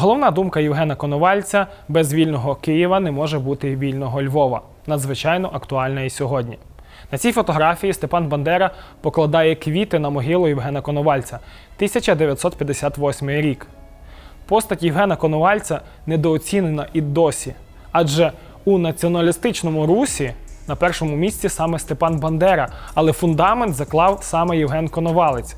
Головна думка Євгена Коновальця без вільного Києва не може бути вільного Львова. Надзвичайно актуальна і сьогодні. На цій фотографії Степан Бандера покладає квіти на могилу Євгена Коновальця 1958 рік. Постать Євгена Коновальця недооцінена і досі, адже у націоналістичному русі на першому місці саме Степан Бандера, але фундамент заклав саме Євген Коновалець.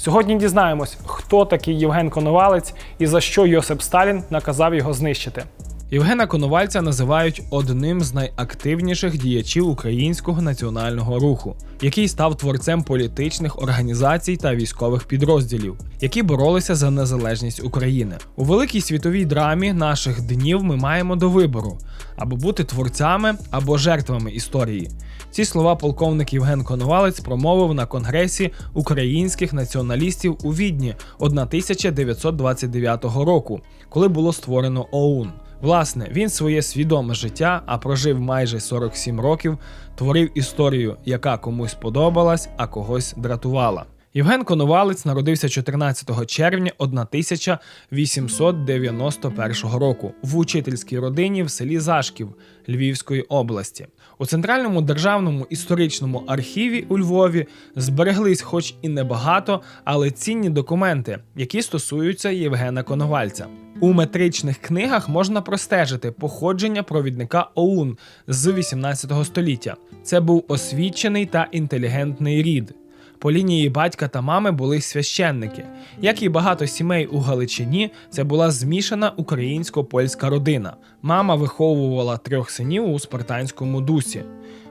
Сьогодні дізнаємось, хто такий Євген Коновалець і за що Йосип Сталін наказав його знищити. Євгена Коновальця називають одним з найактивніших діячів українського національного руху, який став творцем політичних організацій та військових підрозділів, які боролися за незалежність України. У великій світовій драмі наших днів ми маємо до вибору або бути творцями, або жертвами історії. Ці слова полковник Євген Коновалець промовив на конгресі українських націоналістів у Відні 1929 року, коли було створено ОУН. Власне, він своє свідоме життя, а прожив майже 47 років, творив історію, яка комусь подобалась, а когось дратувала. Євген Коновалець народився 14 червня 1891 року в учительській родині в селі Зашків Львівської області. У Центральному державному історичному архіві у Львові збереглись, хоч і небагато, але цінні документи, які стосуються Євгена Коновальця. У метричних книгах можна простежити походження провідника ОУН з 18 століття. Це був освічений та інтелігентний рід. По лінії батька та мами були священники. Як і багато сімей у Галичині, це була змішана українсько-польська родина. Мама виховувала трьох синів у спартанському дусі.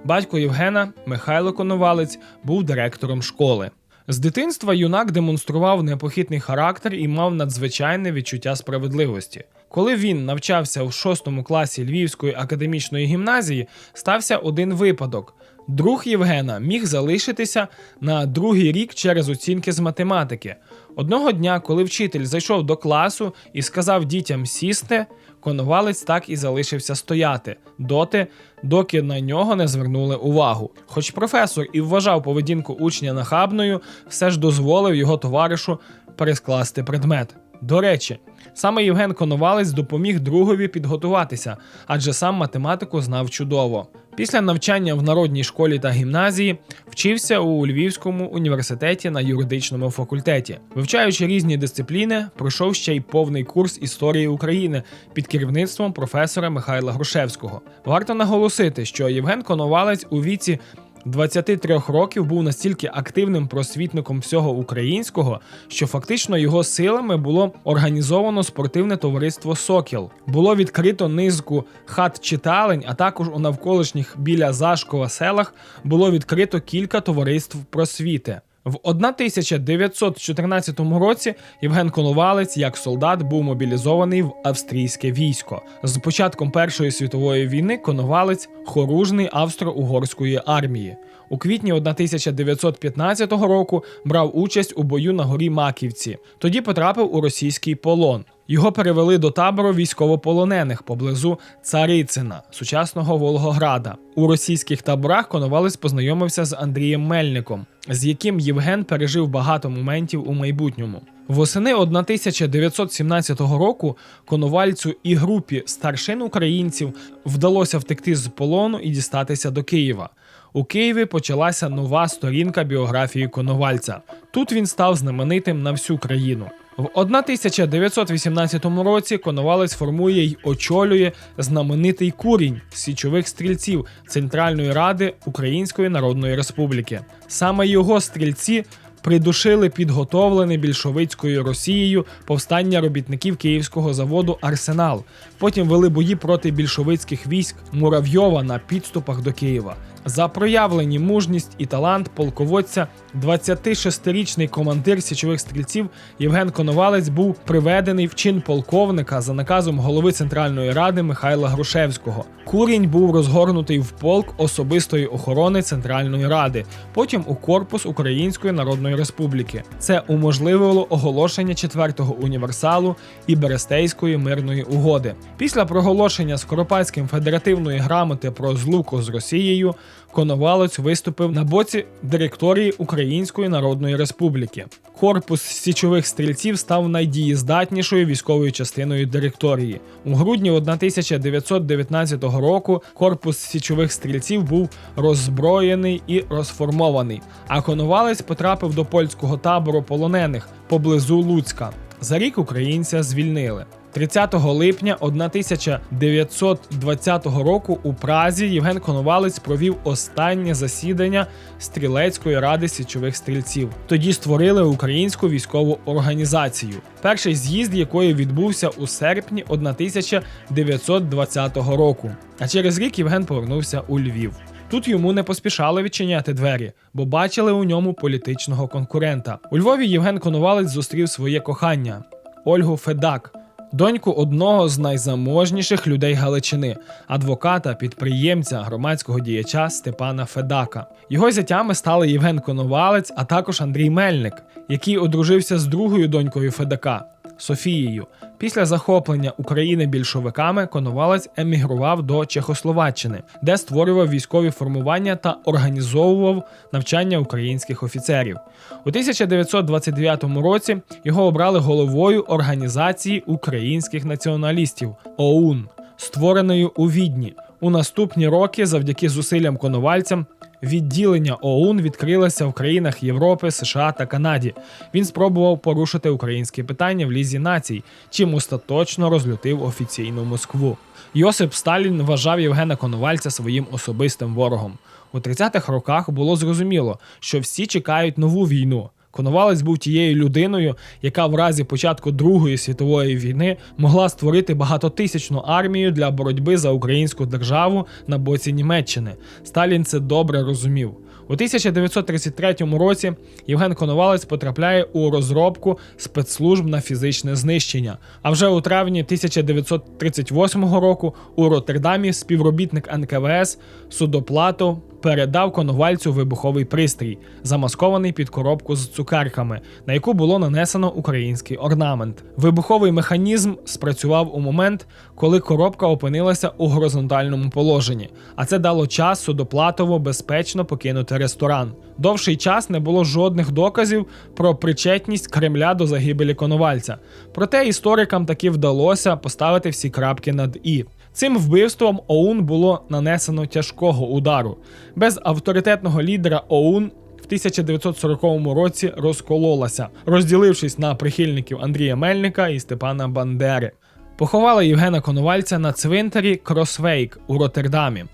Батько Євгена, Михайло Коновалець, був директором школи. З дитинства юнак демонстрував непохитний характер і мав надзвичайне відчуття справедливості. Коли він навчався у шостому класі Львівської академічної гімназії, стався один випадок. Друг Євгена міг залишитися на другий рік через оцінки з математики. Одного дня, коли вчитель зайшов до класу і сказав дітям сісти, коновалець так і залишився стояти доти, доки на нього не звернули увагу. Хоч професор і вважав поведінку учня нахабною, все ж дозволив його товаришу перескласти предмет. До речі, саме Євген Коновалець допоміг другові підготуватися, адже сам математику знав чудово. Після навчання в народній школі та гімназії вчився у Львівському університеті на юридичному факультеті. Вивчаючи різні дисципліни, пройшов ще й повний курс історії України під керівництвом професора Михайла Грушевського. Варто наголосити, що Євген Коновалець у віці 23 років був настільки активним просвітником всього українського, що фактично його силами було організовано спортивне товариство Сокіл. Було відкрито низку хат читалень, а також у навколишніх біля Зашкова селах було відкрито кілька товариств просвіти. В 1914 році Євген Коновалець як солдат був мобілізований в австрійське військо. З початком Першої світової війни Коновалець хоружний австро-угорської армії. У квітні 1915 року брав участь у бою на горі Маківці. Тоді потрапив у російський полон. Його перевели до табору військовополонених поблизу Царицина, сучасного Волгограда. У російських таборах Коновалець познайомився з Андрієм Мельником, з яким Євген пережив багато моментів у майбутньому. Восени 1917 року Коновальцю і групі старшин українців вдалося втекти з полону і дістатися до Києва. У Києві почалася нова сторінка біографії Коновальця. Тут він став знаменитим на всю країну. В 1918 році Коновалець формує й очолює знаменитий курінь січових стрільців Центральної Ради Української Народної Республіки. Саме його стрільці придушили підготовлене більшовицькою Росією повстання робітників київського заводу Арсенал. Потім вели бої проти більшовицьких військ Муравйова на підступах до Києва. За проявлені мужність і талант полководця 26-річний командир січових стрільців Євген Коновалець був приведений в чин полковника за наказом голови Центральної ради Михайла Грушевського. Курінь був розгорнутий в полк особистої охорони Центральної ради, потім у корпус Української Народної Республіки. Це уможливило оголошення четвертого універсалу і Берестейської мирної угоди. Після проголошення Скоропадським федеративної грамоти про злуку з Росією. Коновалець виступив на боці директорії Української Народної Республіки. корпус січових стрільців став найдієздатнішою військовою частиною директорії. У грудні 1919 року корпус січових стрільців був роззброєний і розформований, а Коновалець потрапив до польського табору полонених поблизу Луцька. За рік українця звільнили. 30 липня 1920 року у Празі Євген Коновалець провів останнє засідання стрілецької ради січових стрільців. Тоді створили українську військову організацію, перший з'їзд якої відбувся у серпні 1920 року. А через рік Євген повернувся у Львів. Тут йому не поспішали відчиняти двері, бо бачили у ньому політичного конкурента. У Львові Євген Коновалець зустрів своє кохання Ольгу Федак, доньку одного з найзаможніших людей Галичини, адвоката, підприємця, громадського діяча Степана Федака. Його зятями стали Євген Коновалець, а також Андрій Мельник, який одружився з другою донькою Федака Софією. Після захоплення України більшовиками Коновалець емігрував до Чехословаччини, де створював військові формування та організовував навчання українських офіцерів. У 1929 році його обрали головою організації українських націоналістів ОУН, створеної у Відні. У наступні роки, завдяки зусиллям коновальцям, відділення ОУН відкрилося в країнах Європи, США та Канаді. Він спробував порушити українське питання в лізі націй, чим остаточно розлютив офіційну Москву. Йосип Сталін вважав Євгена Коновальця своїм особистим ворогом. У 30-х роках було зрозуміло, що всі чекають нову війну. Коновалець був тією людиною, яка в разі початку Другої світової війни могла створити багатотисячну армію для боротьби за українську державу на боці Німеччини. Сталін це добре розумів. У 1933 році Євген Коновалець потрапляє у розробку спецслужб на фізичне знищення. А вже у травні 1938 року у Роттердамі співробітник НКВС Судоплатов передав коновальцю вибуховий пристрій, замаскований під коробку з цукерками, на яку було нанесено український орнамент. Вибуховий механізм спрацював у момент, коли коробка опинилася у горизонтальному положенні, а це дало час судоплатово безпечно покинути ресторан. Довший час не було жодних доказів про причетність Кремля до загибелі коновальця. Проте історикам таки вдалося поставити всі крапки над і. Цим вбивством ОУН було нанесено тяжкого удару. Без авторитетного лідера ОУН в 1940 році розкололася, розділившись на прихильників Андрія Мельника і Степана Бандери. Поховали Євгена Коновальця на цвинтарі Кросвейк у Роттердамі.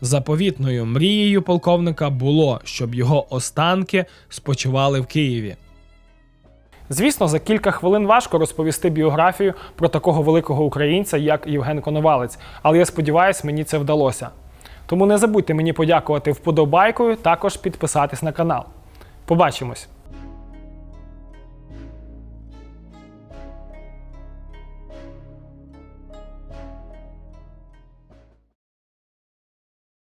Заповітною мрією полковника було, щоб його останки спочивали в Києві. Звісно, за кілька хвилин важко розповісти біографію про такого великого українця, як Євген Коновалець, але я сподіваюся, мені це вдалося. Тому не забудьте мені подякувати вподобайкою, також підписатись на канал. Побачимось!